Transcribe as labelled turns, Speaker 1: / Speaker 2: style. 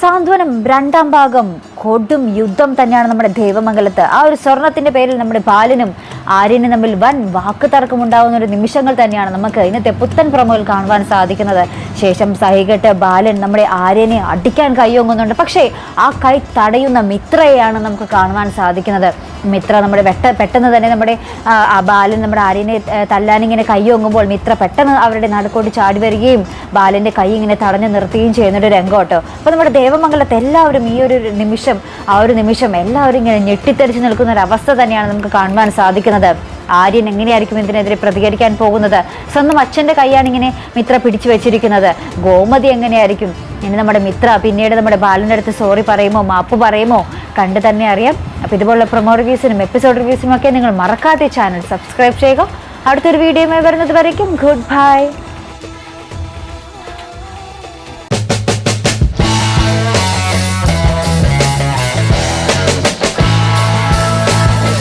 Speaker 1: സാന്ത്വനം രണ്ടാം ഭാഗം കൊടും യുദ്ധം തന്നെയാണ് നമ്മുടെ ദേവമംഗലത്ത്. ആ ഒരു സ്വർണത്തിന്റെ പേരിൽ നമ്മുടെ ബാലനും ആര്യനും തമ്മിൽ വൻ വാക്ക് തർക്കമുണ്ടാകുന്ന ഒരു നിമിഷങ്ങൾ തന്നെയാണ് നമുക്ക് ഇന്നത്തെ പുത്തൻ പ്രമോയിൽ കാണുവാൻ സാധിക്കുന്നത്. ശേഷം സഹികെട്ട് ബാലൻ നമ്മുടെ ആര്യനെ അടിക്കാൻ കൈയൊങ്ങുന്നുണ്ട്. പക്ഷേ ആ കൈ തടയുന്ന മിത്രയെയാണ് നമുക്ക് കാണുവാൻ സാധിക്കുന്നത്. മിത്ര നമ്മുടെ വെട്ട പെട്ടെന്ന് തന്നെ നമ്മുടെ ആ, ബാലൻ നമ്മുടെ ആര്യനെ തല്ലാനിങ്ങനെ തല്ലാനിങ്ങനെ കൈയൊങ്ങുമ്പോൾ മിത്ര പെട്ടെന്ന് അവരുടെ നടുക്കോട്ട് ചാടി വരികയും ബാലന്റെ കൈ ഇങ്ങനെ തടഞ്ഞു നിർത്തുകയും ചെയ്യുന്നൊരു രംഗോട്ടോ അപ്പോൾ നമ്മുടെ ദേവമംഗലത്ത് എല്ലാവരും ഈ ഒരു നിമിഷം ആ ഒരു നിമിഷം എല്ലാവരും ഇങ്ങനെ ഞെട്ടിത്തെറിച്ച് നിൽക്കുന്ന ഒരു അവസ്ഥ തന്നെയാണ് നമുക്ക് കാണുവാൻ സാധിക്കുന്നത്. ആര്യൻ എങ്ങനെയായിരിക്കും ഇതിനെതിരെ പ്രതികരിക്കാൻ പോകുന്നത്? സ്വന്തം അച്ഛന്റെ കൈയാണ് ഇങ്ങനെ മിത്ര പിടിച്ചു വെച്ചിരിക്കുന്നത്. ഗോമതി എങ്ങനെയായിരിക്കും? ഇനി നമ്മുടെ മിത്ര പിന്നീട് നമ്മുടെ ബാലന്റെ അടുത്ത് സോറി പറയുമോ മാപ്പ് പറയുമോ? കണ്ട് തന്നെ അറിയാം. അപ്പോൾ ഇതുപോലുള്ള പ്രൊമോ റിവ്യൂസിനും എപ്പിസോഡ് റിവ്യൂസിനും ഒക്കെ നിങ്ങൾ മറക്കാതെ ചാനൽ സബ്സ്ക്രൈബ് ചെയ്യുക. അടുത്തൊരു വീഡിയോയുമായി വരുന്നത് വരയ്ക്കും. Good bye